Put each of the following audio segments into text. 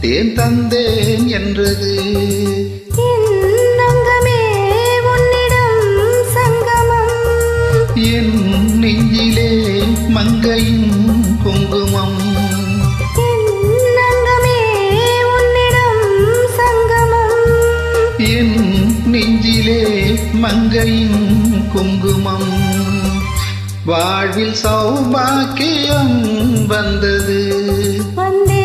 தேன் தந்தேன் என்றது. என் அங்கமே உன்னிடம் சங்கமம். என் நெஞ்சிலே மங்கையும் குங்குமம். என் அங்கமே உன்னிடம் சங்கமம். என் நெஞ்சிலே மங்கையும் குங்குமம். வாழ்வில் சௌபாக்கியம் வந்தது. வந்தேன்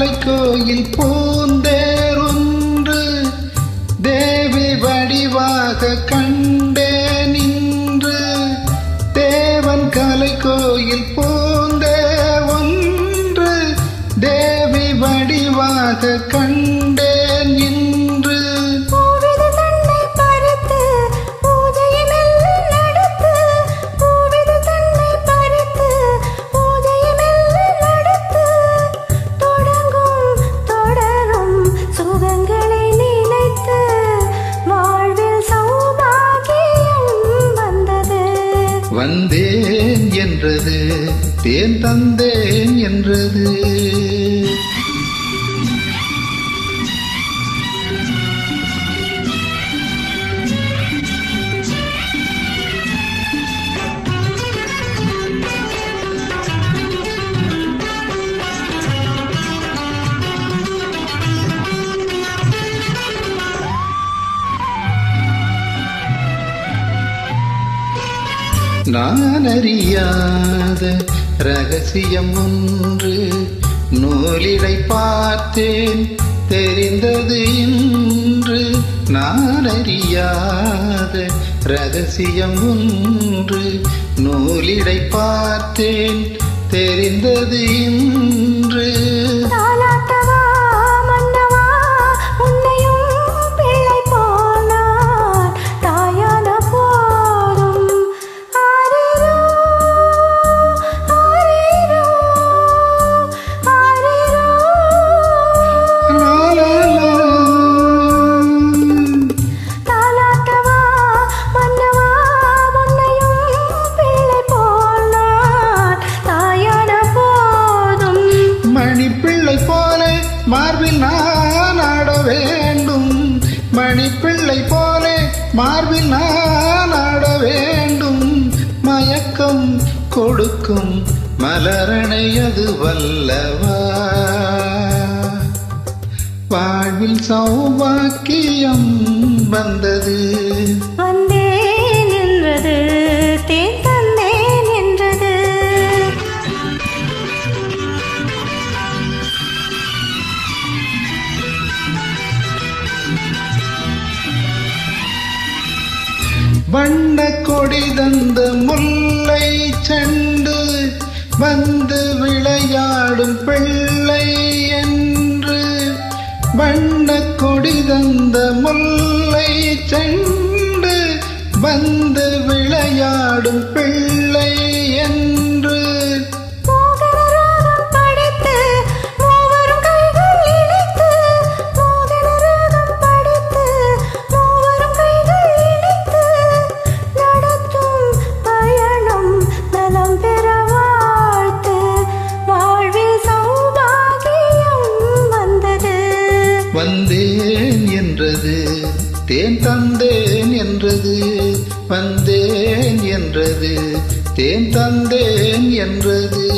மலை கோயில் பூந்தேரொன்று தேவி வடிவாக கண்டே நின்று தேவன் கலை கோயில் பூந்தே ஒன்று தேவி வடிவாக கண்டேன் தேன் தந்தேன் என்றது. நான் அறியாத ரகசியம் ஒன்று நூலிடை பார்த்தேன் தெரிந்தது இன்று நான் அறியாத ரகசியம் ஒன்று நூலிடை பார்த்தேன் தெரிந்தது இன்று மணி பிள்ளை போலே மார்பில் நான் ஆட வேண்டும். மயக்கம் கொடுக்கும் மலரணை அது வல்லவா? வாழ்வில் சௌபாக்கியம் வந்தது. வண்ண கொடி தந்த முல்லை செண்டு வந்து விளையாடும் பிள்ளை என்று. வண்ண கொடி தந்த முல்லை செண்டு வந்து விளையாடும் பிள்ளை வந்தேன் என்றது. தேன் தந்தேன் என்றது. வந்தேன் என்றது. தேன் தந்தேன் என்றது.